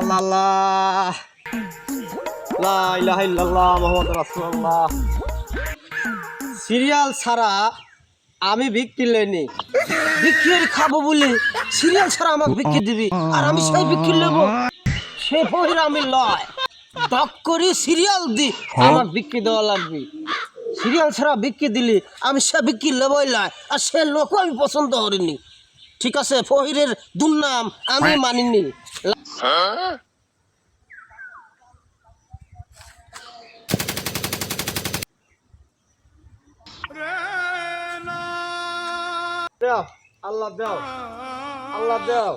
আল্লাহ আল্লাহ। Serial ছাড়া আমি বিক্রি লেনি। বিক্রি খাব বলে, সিরিয়াল ছাড়া আমাকে বিক্রি দিবি, আর আমি সেই বিক্রি নেব। সে বহির আমি লয়। দক করি সিরিয়াল দি, আমার বিক্রি দেওয়া লাগবে। সিরিয়াল ছাড়া বিক্রি দিলি, আমি সে বিক্রি লেবই লয়, আর সে লোকও আমি পছন্দ করিনি। ঠিক আছে ফহিরের দুর্নাম আমি মানিনি। দাও আল্লাহ দাও আল্লাহ দাও।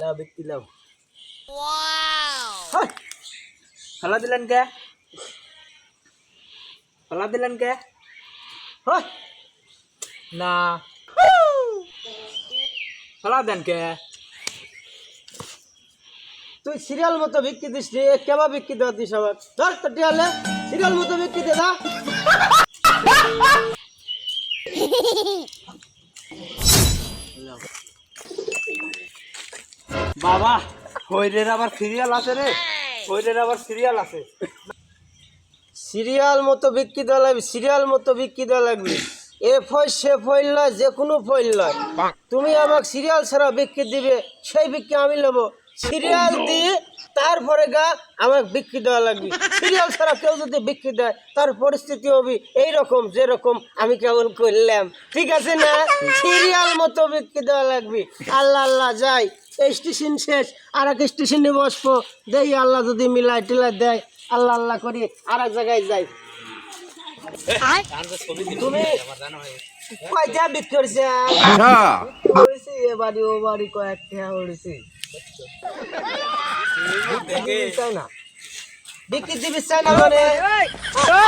দাও বিক্রি দাও। হাই, ফালা দিলেন কে? ফালা দিলেন কে? হাই, না। ফালা দেন কে? তুই সিরিয়াল মতো বিক্রি দিস রে কেবা বিক্রি দেওয়া দিস আবার? ধর তো টিয়ালে সিরিয়াল মতো বিক্রি দে দা। বাবা হইরের আবার সিরিয়াল আছে রে হইরের আবার সিরিয়াল আছে। সিরিয়াল মতো বিক্রি দেওয়া লাগবে সিরিয়াল মতো বিক্রি দেওয়া লাগবে। এ ফয় সে ফইল নয় যে কোনো ফইল নয় তুমি আমাকে সিরিয়াল ছাড়া বিক্রি দিবে সেই বিক্রি আমি নেব। সিরিয়াল দিয়ে তারপরে গা আমাকে বিক্রি দেওয়া লাগবে। সিরিয়াল ছাড়া কেউ যদি বিক্রি দেয় তার পরিস্থিতি হবে এইরকম যেরকম আমি কেমন করলাম। ঠিক আছে না? সিরিয়াল মতো বিক্রি দেওয়া লাগবে। আল্লাহ আল্লাহ যাই। এই স্টেশন শেষ। আর এক স্টেশনে বসবো। দেই আল্লাহ যদি মিলাই টিলাই দেয় আল্লাহ আল্লাহ করি আর এক জায়গায় যাই। তুমি বিক্রি করছে। করেছি এ বাড়ি ও বাড়ি কয়েকটা করেছি। চাই না। বিক্রি দিবি চাই না মানে?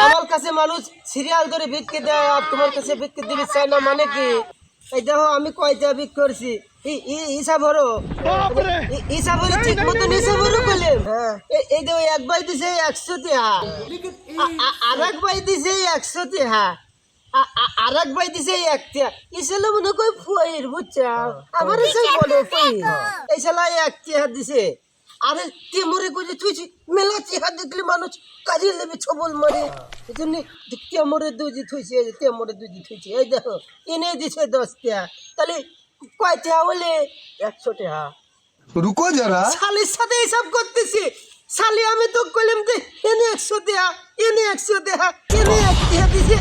আমার কাছে মানুষ সিরিয়াল ধরে বিক্রি দেয় আর তোমার কাছে বিক্রি দিবি চাই না মানে কি? এই দেখো আমি কয়টা বিক্রি করছি। ঠিক এই দেখো এক বাই দিছে একশো টিহা। আর এক বাই দিছে একশো টিহা। আর এক বাই দিছে একটা ইসলে মনে কই ফইর বুঝছা আমার এসে বলে ফইর এই শালা এক টিহা দিছে। আরে তে মরে কই তুই মেলা টিহা দেখলে মানুষ কাজে লেবে ছবল মারে। তে মরে দুজি থুইছে তে মরে দুজি থুইছে। এই দেখো এনে দিছে দশ টিহা। তাহলে কয়টা টাকা বলে একশো টাকা রুকো যারা। শালির সাথে হিসাব করতেছি। শালি আমি তো কইলাম যে এনে একশো দেয়া এনে একশো দেয়া এনে এক দেয়া দিছে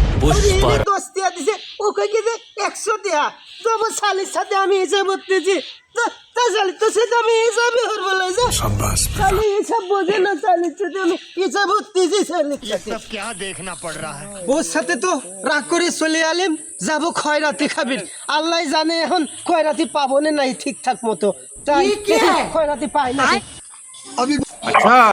এনে দশ দেয়া দিছে। ওকে যে একশো দেয়া তো আমার শালির সাথে আমি হিসাব করতেছি। তা- তা শালি তো সাথে আমি হিসাবই করবো লই যা শালি হিসাব বোঝে না শালির সাথে আমি হিসাব করতেছি শালির সাথে क्या देखना पड़ रहा है ওর সাথে তো রাগ করে চলে আলেম যাব খয়রাতি খাবির আল্লাহ জানে এখন খয়রাতি পাবো না নাই ঠিকঠাক মতো তাই খয়রাতি পাই না अभी